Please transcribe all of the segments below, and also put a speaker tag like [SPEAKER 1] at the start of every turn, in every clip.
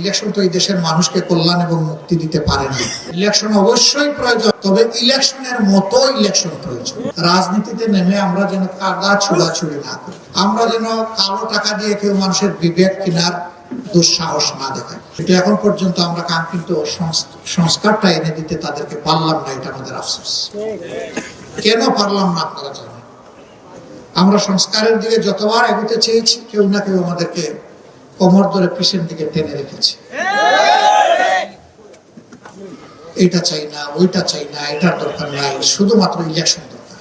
[SPEAKER 1] Election তো এই দেশের মানুষকে কল্যাণ এবং মুক্তি দিতে পারে না। ইলেকশন অবশ্যই প্রয়োজন, তবে ইলেকশনের মতো ইলেকশন প্রয়োজন। রাজনীতিতে নেমে আমরা যেন কাদা ছোড়াছুড়ি না করি। আমরা যেন কালো টাকা দিয়ে কেউ মানুষের বিবেক কেনার দুঃসাহস না দেখায়। এটা এখন পর্যন্ত আমরা কাঙ্ক্ষিত সংস- সংস্কারটা এনে দিতে তাদেরকে পারলাম না, এটা আমাদের আফসোস। কেন পারলাম না আপনারা জানেন? আমরা সংস্কারের দিকে যতবার এগোতে চেয়েছি, কেউ না কেউ আমাদেরকে কোমর ধরে পিছন দিকে টেনে রেখেছে। এটা চাই না, ওইটা চাই না, এটার দরকার নাই, শুধুমাত্র ইলেকশন দরকার।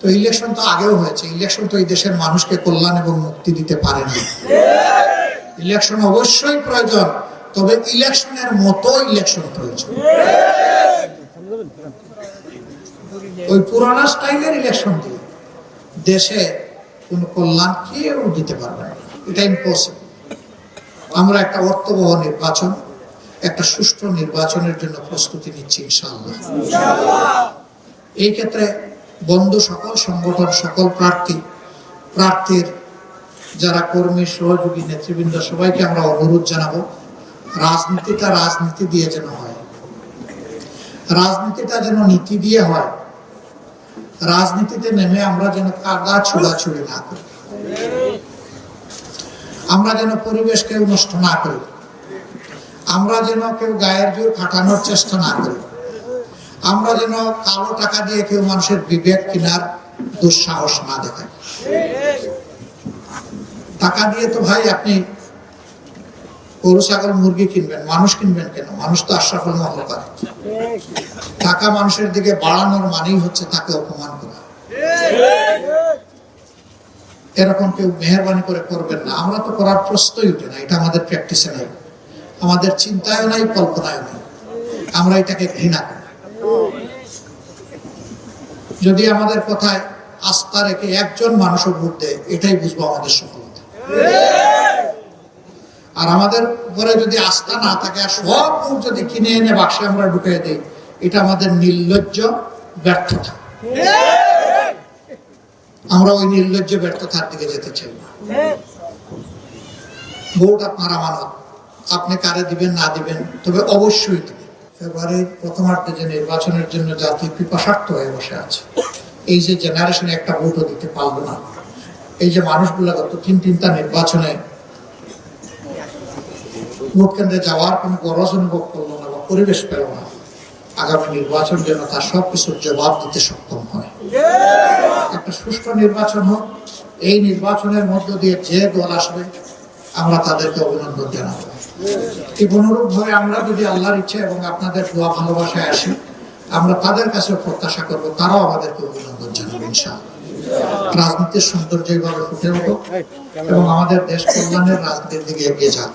[SPEAKER 1] তো ইলেকশন তো আগেও হয়েছে ইলেকশন তো এই দেশের মানুষকে কল্যাণ এবং মুক্তি দিতে পারে না। ইলেকশন অবশ্যই প্রয়োজন, তবে ইলেকশনের মতো ইলেকশন প্রয়োজন। ওই পুরানা স্টাইলের ইলেকশন দিয়ে দেশে কোন কল্যাণ কেউ দিতে পারবে না। এটা ইম্পসিবল আমরা একটা অর্থবহ নির্বাচন, একটা সুষ্ঠু নির্বাচনের জন্য প্রস্তুতি নিচ্ছি ইনশাআল্লাহ। এই ক্ষেত্রে বন্ধু সকল, সংগঠন সকল, প্রার্থী, প্রার্থীর যারা কর্মী, সহযোগী, নেতৃবৃন্দ, সবাইকে আমরা অনুরোধ জানাব, রাজনীতিটা রাজনীতি দিয়ে যেন হয়। রাজনীতিটা যেন নীতি দিয়ে হয় রাজনীতিতে নেমে আমরা যেন কাদা ছোড়াছুড়ি না করি। আমরা যেন পরিবেশকে নষ্ট না করি। আমরা যেন কেউ গায়ের জোর খাটানোর চেষ্টা না করি। আমরা যেন কালো টাকা দিয়ে কেউ মানুষের বিবেক কেনার দুঃসাহস না দেখায় টাকা দিয়ে তো ভাই আপনি গরু, ছাগল, মুরগি কিনবেন, মানুষ কিনবেন কেন? মানুষ তো আশরাফুল মহলকার টাকা মানুষের দিকে বাড়ানোর মানেই হচ্ছে তাকে অপমান করা। এরকম কেউ মেহরবানি করে করবেন না। আমরা তো করার প্রশ্নই উঠে না, এটা আমাদের প্র্যাকটিসে নাই। আমাদের চিন্তায় নাই কল্পনায় নাই। আমরা এটাকে ঘৃণা করি। যদি আমাদের কথায় আস্থা রেখে একজন মানুষও ভোট দেয়, এটাই বুঝব আমাদের সফলতা। আর আমাদের উপরে যদি আস্থা না থাকে, আর সব যদি কিনে এনে বাক্সে আমরা ঢুকিয়ে দিই, এটা আমাদের নির্লজ্জ ব্যর্থতা। আমরা ওই নির্লজ্জ ব্যর্থতার দিকে যেতে চাই না। ভোট আপনার আমানত। আপনি কারে দিবেন, না দিবেন, তবে অবশ্যই দিবেন। ফেব্রুয়ারির প্রথমার্ধে যে নির্বাচনের জন্য জাতি পিপাসার্থ হয়ে বসে আছে, এই যে জেনারেশনে একটা ভোটও দিতে পারল না। এই যে মানুষগুলো গত তিন তিনটা নির্বাচনে ভোট কেন্দ্রে যাওয়ার কোনো গরজ অনুভব করল না বা পরিবেশ পেল না। আগামী নির্বাচন যেন তার সবকিছুর জবাব দিতে সক্ষম হয়। একটা সুষ্ঠু নির্বাচন হোক, এই নির্বাচনের মধ্য দিয়ে যে দল আসবে, আমরা তাদেরকে অভিনন্দন জানাব। অনুরূপ ভাবে আমরা যদি আল্লাহর ইচ্ছে এবং আপনাদের দোয়া ভালোবাসায় আসি, আমরা তাদের কাছে প্রত্যাশা করব, তারাও আমাদেরকে অভিনন্দন জানাবে, ইনশাআল্লাহ। রাজনীতির সৌন্দর্য এভাবে ফুটে উঠুক এবং আমাদের দেশ কল্যাণের রাজনীতির দিকে এগিয়ে যাক।